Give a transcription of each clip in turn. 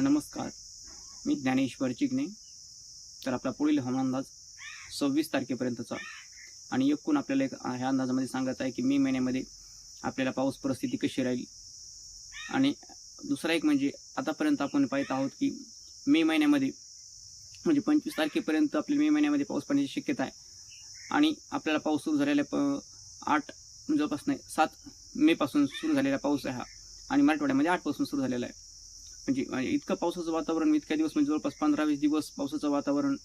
नमस्कार. मी ज्ञानेश्वर चिकने. तर आपला पुढील हवामान अंदाज सव्वीस तारखेपर्यंतचा. आणि एकूण आपल्याला एक ह्या अंदाजामध्ये सांगायचं आहे की मे महिन्यामध्ये आपल्याला पाऊस परिस्थिती कशी राहील? आणि दुसरा एक म्हणजे आतापर्यंत आपण पाहत आहोत की मे महिन्यामध्ये म्हणजे पंचवीस तारखेपर्यंत आपल्या मे महिन्यामध्ये पाऊस पडण्याची शक्यता आहे. आणि आपल्याला पाऊस सुरू झालेला प आठ जवळपास नाही सात मेपासून सुरू झालेला पाऊस आहे हा. आणि मराठवाड्यामध्ये आठपासून सुरू झालेला आहे. म्हणजे, म्हणजे इतकं पावसाचं वातावरण इतक्या दिवस म्हणजे जवळपास पंधरा वीस दिवस पावसाचं वातावरण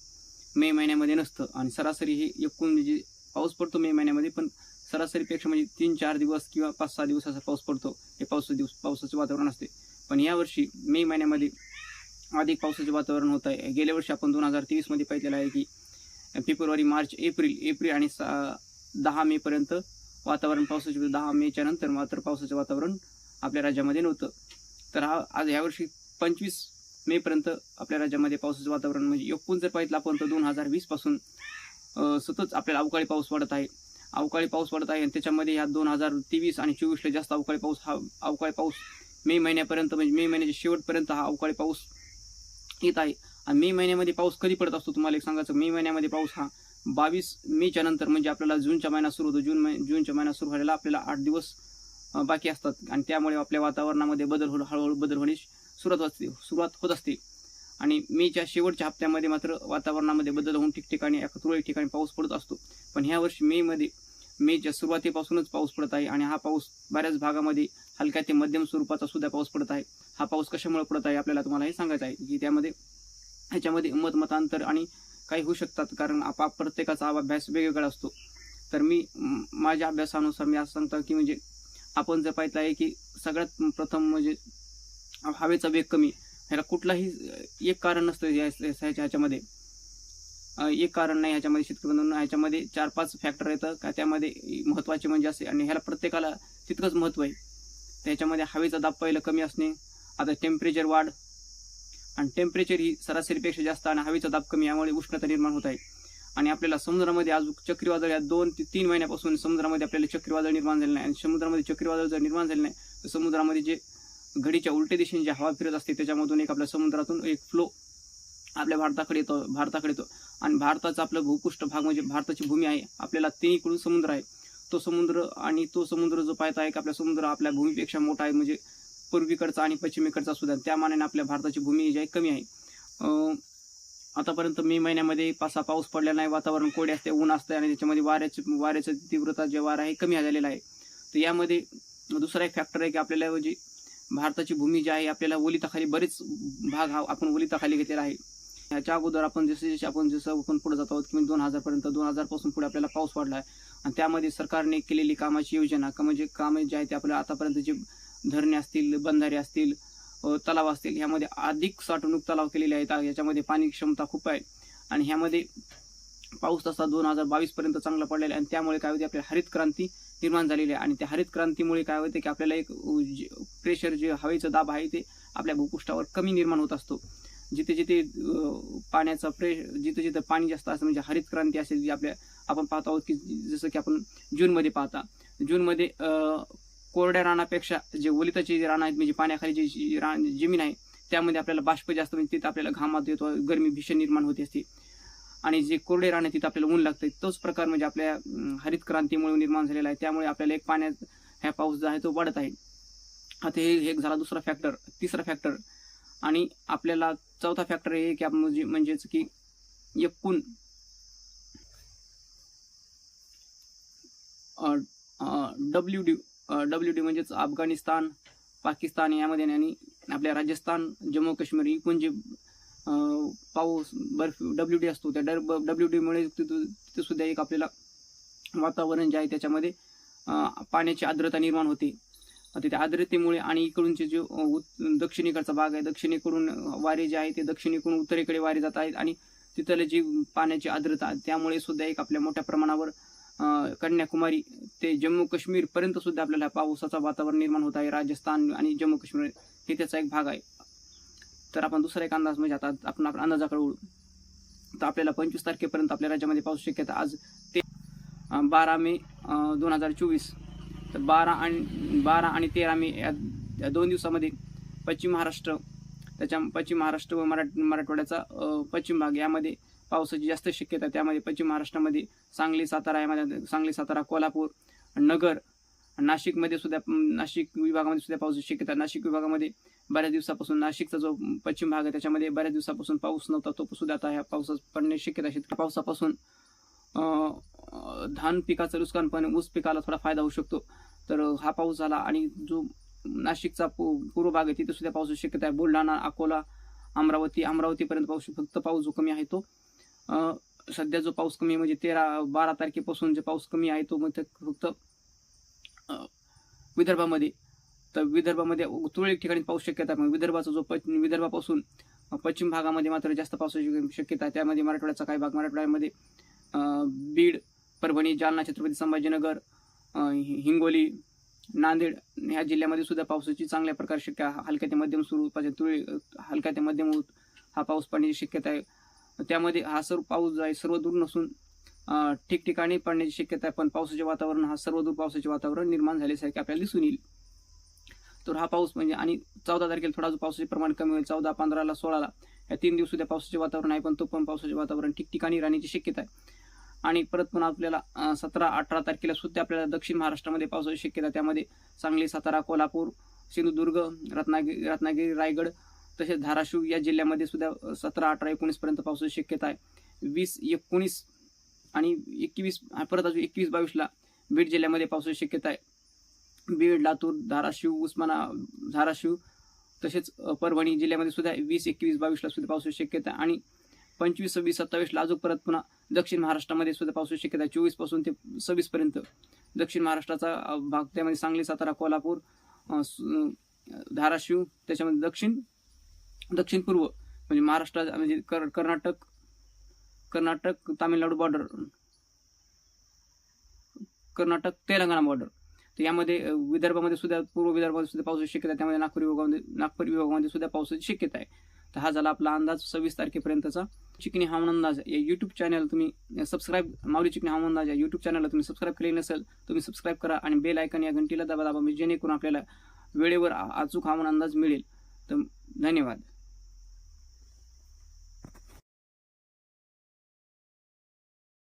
मे महिन्यामध्ये नसतं. आणि सरासरी हे एकूण म्हणजे पाऊस पडतो मे महिन्यामध्ये पण सरासरीपेक्षा म्हणजे तीन चार दिवस किंवा पाच सहा दिवस असा पाऊस पडतो. हे पावसाचे दिवस पावसाचं वातावरण असते. पण यावर्षी मे महिन्यामध्ये अधिक पावसाचे वातावरण होत आहे. गेल्या वर्षी आपण दोन हजार तेवीसमध्ये पाहिलेलं आहे की फेब्रुवारी मार्च एप्रिल एप्रिल आणि सा दहा मेपर्यंत वातावरण पावसाचे दहा मेच्या नंतर मात्र पावसाचं वातावरण आपल्या राज्यामध्ये नव्हतं. तर हा आज यावर्षी पंचवीस मेपर्यंत आपल्या राज्यामध्ये पावसाचं वातावरण म्हणजे एकूण जर पाहिजे आपण तर दोन हजार वीसपासून सतत आपल्याला अवकाळी पाऊस पडत आहे. अवकाळी पाऊस पडत आहे आणि त्याच्यामध्ये ह्या दोन हजार तेवीस आणि चोवीसला जास्त अवकाळी पाऊस हा अवकाळी पाऊस मे महिन्यापर्यंत म्हणजे मे महिन्याच्या शेवटपर्यंत हा अवकाळी पाऊस येत आहे. आणि मे महिन्यामध्ये पाऊस कधी पडत असतो तुम्हाला एक सांगायचं? मे महिन्यामध्ये पाऊस हा बावीस मेच्या नंतर म्हणजे आपल्याला जूनच्या महिना सुरू होतो. जून महिना जूनच्या महिना सुरू व्हायला आपल्याला आठ दिवस बाकी असतात. आणि त्यामुळे आपल्या वातावरणामध्ये बदल होऊन हळूहळू बदल होण्यास सुरुवात असते सुरुवात होत असते. आणि मेच्या शेवटच्या हप्त्यामध्ये मात्र वातावरणामध्ये बदल होऊन ठिकठिकाणी एका तुरळक ठिकाणी पाऊस पडत असतो. पण ह्या वर्षी मेमध्ये मेच्या सुरुवातीपासूनच पाऊस पडत आहे आणि हा पाऊस बऱ्याच भागामध्ये हलक्या ते मध्यम स्वरूपाचा सुद्धा पाऊस पडत आहे. हा पाऊस कशामुळे पडत आहे आपल्याला तुम्हाला हे सांगायचं आहे की त्यामध्ये ह्याच्यामध्ये मत मतांतर आणि काही होऊ शकतात कारण आपा प्रत्येकाचा अभ्यास वेगवेगळा असतो. तर मी माझ्या अभ्यासानुसार मी असं सांगतो की म्हणजे आपण जर पाहिलं आहे की सगळ्यात प्रथम म्हणजे हवेचा वेग कमी ह्याला कुठलाही एक कारण नसतं ह्याच्या ह्याच्यामध्ये. एक कारण नाही ह्याच्यामध्ये शेतकरी ह्याच्यामध्ये चार पाच फॅक्टर येतं. का त्यामध्ये महत्त्वाचे म्हणजे असे आणि ह्याला प्रत्येकाला तितकंच महत्त्व आहे. त्याच्यामध्ये हवेचा दाब पहिलं कमी असणे. आता टेम्परेचर वाढ. आणि टेम्परेचर ही सरासरीपेक्षा जास्त आणि हवेचा दाब कमी यामुळे उष्णता निर्माण होत आहे. आणि आपल्याला समुद्रामध्ये आज चक्रीवादळ या दोन ते तीन महिन्यापासून समुद्रामध्ये आपल्याला चक्रीवादळ निर्माण झाले नाही. आणि समुद्रामध्ये चक्रीवादळ जर निर्माण झाले नाही तर समुद्रामध्ये जे घडीच्या उलटे दिशेने जी हवा फिरत असते त्याच्यामधून एक आपल्या समुद्रातून एक फ्लो आपल्या भारताकडे येतो भारताकडे येतो. आणि भारताचा आपला भूपृष्ठ भाग म्हणजे भारताची भूमी आहे आपल्याला तिन्हीकडून समुद्र आहे. तो समुद्र आणि तो समुद्र जो पाहता आहे की आपला समुद्र आपल्या भूमीपेक्षा मोठा आहे म्हणजे पूर्वीकडचा आणि पश्चिमेकडचा सुद्धा. त्या मानाने आपल्या भारताची भूमी जी आहे कमी आहे. आतापर्यंत मे महिन्यामध्ये पासा पाऊस पडलेला नाही वातावरण कोडे असते ऊन असते आणि त्याच्यामध्ये वाऱ्याची वाऱ्याचं तीव्रता जे वारा आहे कमी झालेला आहे. तर यामध्ये दुसरा एक फॅक्टर आहे की आपल्याला म्हणजे भारताची भूमी जी आहे आपल्याला ओलिताखाली बरेच भाग हा आपण ओलिताखाली घेतलेला आहे. ह्याच्या अगोदर आपण जसे जसे आपण जसं आपण पुढे जात आहोत की म्हणजे दोन हजारपर्यंत दोन हजारपासून पुढे आपल्याला पाऊस पडला आहे. आणि त्यामध्ये सरकारने केलेली कामाची योजना का म्हणजे कामे जे आहे ते आपल्याला आतापर्यंत जे धरणे असतील बंधारे असतील तलाव असतील. ह्यामध्ये अधिक साठवणूक तलाव केलेले आहेत. याच्यामध्ये पाणी क्षमता खूप आहे. आणि ह्यामध्ये पाऊस तसा दोन हजार बावीस पर्यंत चांगला पडलेला आहे. आणि त्यामुळे काय होते आपल्याला हरित क्रांती निर्माण झालेली आहे. आणि त्या हरित क्रांतीमुळे काय होते की आपल्याला एक प्रेशर जे हवेचं दाब आहे ते आपल्या भूपृष्ठावर कमी निर्माण होत असतो. जिथे जिथे पाण्याचा प्रे जिथे जिथे पाणी जास्त असतं म्हणजे हरित क्रांती असेल जी आपल्या आपण पाहत आहोत की जसं की आपण जूनमध्ये पाहता. जूनमध्ये कोरड्या रानापेक्षा जे ओलिताची जे रानं आहेत म्हणजे पाण्याखाली जी रान जमीन आहे त्यामध्ये आपल्याला बाष्प जास्त म्हणजे तिथं आपल्याला घामात येतो गरमी भीषण निर्माण होते असते. आणि जे कोरडे रान आहे तिथं आपल्याला ऊन लागतं तोच प्रकार म्हणजे आपल्या हरित क्रांतीमुळे निर्माण झालेला आहे. त्यामुळे आपल्याला एक पाण्यात ह्या पाऊस जो आहे तो वाढत आहे. आता हे एक झाला दुसरा फॅक्टर तिसरा फॅक्टर आणि आपल्याला चौथा फॅक्टर हे की आपण म्हणजेच की एकूण डब्ल्यू डी डब्ल्यू डी म्हणजेच अफगाणिस्तान पाकिस्तान यामध्ये आणि आपल्या राजस्थान जम्मू काश्मीर इकून जे पाऊस बर्फ डब्ल्यू डी असतो. त्या डर डब्ल्यू डीमुळे तिथे सुद्धा एक आपल्याला वातावरण जे आहे त्याच्यामध्ये पाण्याची आर्द्रता निर्माण होते. तिथे आर्द्रतेमुळे आणि इकडूनचे जे उत- दक्षिणेकडचा भाग आहे दक्षिणेकडून वारे जे आहे ते दक्षिणेकडून उत्तरेकडे वारे जात आहेत आणि तिथले जी पाण्याची आर्द्रता त्यामुळे सुद्धा एक आपल्या मोठ्या प्रमाणावर कन्याकुमारी ते जम्मू काश्मीर पर्यंत सुद्धा आपल्याला पावसाचा वातावरण निर्माण होत आहे. राजस्थान आणि जम्मू काश्मीर हे त्याचा एक भाग आहे. तर आपण दुसरा एक अंदाज म्हणजे आता आपण आपण अंदाजाकडे उडू तर आपल्याला पंचवीस तारखेपर्यंत आपल्या राज्यामध्ये पाऊस शक्यता आज ते बारा मे दोन हजार चोवीस. तर बारा आणि बारा आणि तेरा मे या दोन दिवसामध्ये पश्चिम महाराष्ट्र त्याच्या पश्चिम महाराष्ट्र व मराठ मराठवाड्याचा पश्चिम भाग यामध्ये पावसाची जास्त शक्यता त्यामध्ये पश्चिम महाराष्ट्रामध्ये सांगली सातारा यामध्ये सांगली सातारा कोल्हापूर नगर नाशिकमध्ये सुद्धा नाशिक विभागामध्ये सुद्धा पावसाची शक्यता नाशिक विभागामध्ये बऱ्याच दिवसापासून नाशिकचा जो पश्चिम भाग आहे त्याच्यामध्ये बऱ्याच दिवसापासून पाऊस नव्हता. तो सुद्धा आता ह्या पावसात पडण्याची शक्यता शेतकरी पावसापासून धान पिकाचं नुकसान पण ऊस पिकाला थोडा फायदा होऊ शकतो. तर हा पाऊस झाला आणि जो नाशिकचा पूर्व भाग आहे तिथे सुद्धा पावसाची शक्यता आहे. बुलढाणा अकोला अमरावती अमरावतीपर्यंत पाऊस फक्त पाऊस जो कमी आहे तो सध्या जो पाऊस कमी म्हणजे तेरा बारा तारखेपासून जे पाऊस कमी आहे तो मग ते फक्त विदर्भामध्ये. तर विदर्भामध्ये तुरळक ठिकाणी पाऊस शक्यता आहे. विदर्भाचा जो पश्चिम विदर्भापासून पश्चिम भागामध्ये मात्र जास्त पावसाची शक्यता आहे. त्यामध्ये मराठवाड्याचा काही भाग मराठवाड्यामध्ये बीड परभणी जालना छत्रपती संभाजीनगर हिंगोली नांदेड ह्या जिल्ह्यामध्ये सुद्धा पावसाची चांगल्या प्रकारे शक्य हलक्या ते मध्यम स्वरूपाच्या म्हणजे तुरळी हलक्या ते मध्यम होत हा पाऊस पडण्याची शक्यता आहे. त्यामध्ये हा सर्व पाऊस जो आहे सर्व दूर नसून ठिकठिकाणी पडण्याची शक्यता आहे. पण पावसाचे वातावरण हा सर्व दूर पावसाचे वातावरण निर्माण झाल्यासारखे आपल्याला दिसून येईल. तर हा पाऊस म्हणजे आणि चौदा तारखेला थोडा जो पावसाचे प्रमाण कमी होईल. चौदा पंधराला सोळाला या तीन दिवस सुद्धा पावसाचे वातावरण आहे पण तो पण पावसाचे वातावरण ठिकठिकाणी राहण्याची शक्यता आहे. आणि परत पुन्हा आपल्याला सतरा अठरा तारखेला सुद्धा आपल्याला दक्षिण महाराष्ट्रामध्ये पावसाची शक्यता आहे. त्यामध्ये सांगली सातारा कोल्हापूर सिंधुदुर्ग रत्नागिरी रत्नागिरी रायगड तसेच धाराशिव या जिल्ह्यामध्ये सुद्धा सतरा अठरा एकोणीस पर्यंत पावसाची शक्यता आहे. वीस एकोणीस आणि एकवीस परत अजून एकवीस बावीसला बीड जिल्ह्यामध्ये पावसाची शक्यता आहे. बीड लातूर धाराशिव उस्माना धाराशिव तसेच परभणी जिल्ह्यामध्ये सुद्धा वीस एकवीस बावीसला सुद्धा पावसाची शक्यता आहे. आणि पंचवीस सव्वीस सत्तावीसला अजून परत पुन्हा दक्षिण महाराष्ट्रामध्ये सुद्धा पावसाची शक्यता आहे. चोवीसपासून ते सव्वीसपर्यंत दक्षिण महाराष्ट्राचा भाग त्यामध्ये सांगली सातारा कोल्हापूर धाराशिव त्याच्यामध्ये दक्षिण दक्षिण पूर्व म्हणजे महाराष्ट्र म्हणजे कर कर्नाटक कर्नाटक तामिळनाडू बॉर्डर कर्नाटक तेलंगणा बॉर्डर तर यामध्ये विदर्भामध्ये सुद्धा पूर्व विदर्भामध्ये सुद्धा पावसाची शक्यता आहे. त्यामध्ये नागपूर विभागामध्ये नागपूर विभागामध्ये सुद्धा पावसाची शक्यता आहे. तर हा झाला आपला अंदाज सव्वीस तारखेपर्यंतचा. चिकनी हवामान अंदाज या यूट्यूब चॅनल तुम्ही सबस्क्राईब माऊली चिकणी हवामान अंदाज या यूट्यूब चॅनलला तुम्ही सबस्क्राईब केले नसेल तुम्ही सबस्क्राईब करा आणि बेल आयकन या घंटीला दाबा दाबा म्हणजे जेणेकरून आपल्याला वेळेवर अचूक हवामान अंदाज मिळेल. तर धन्यवाद.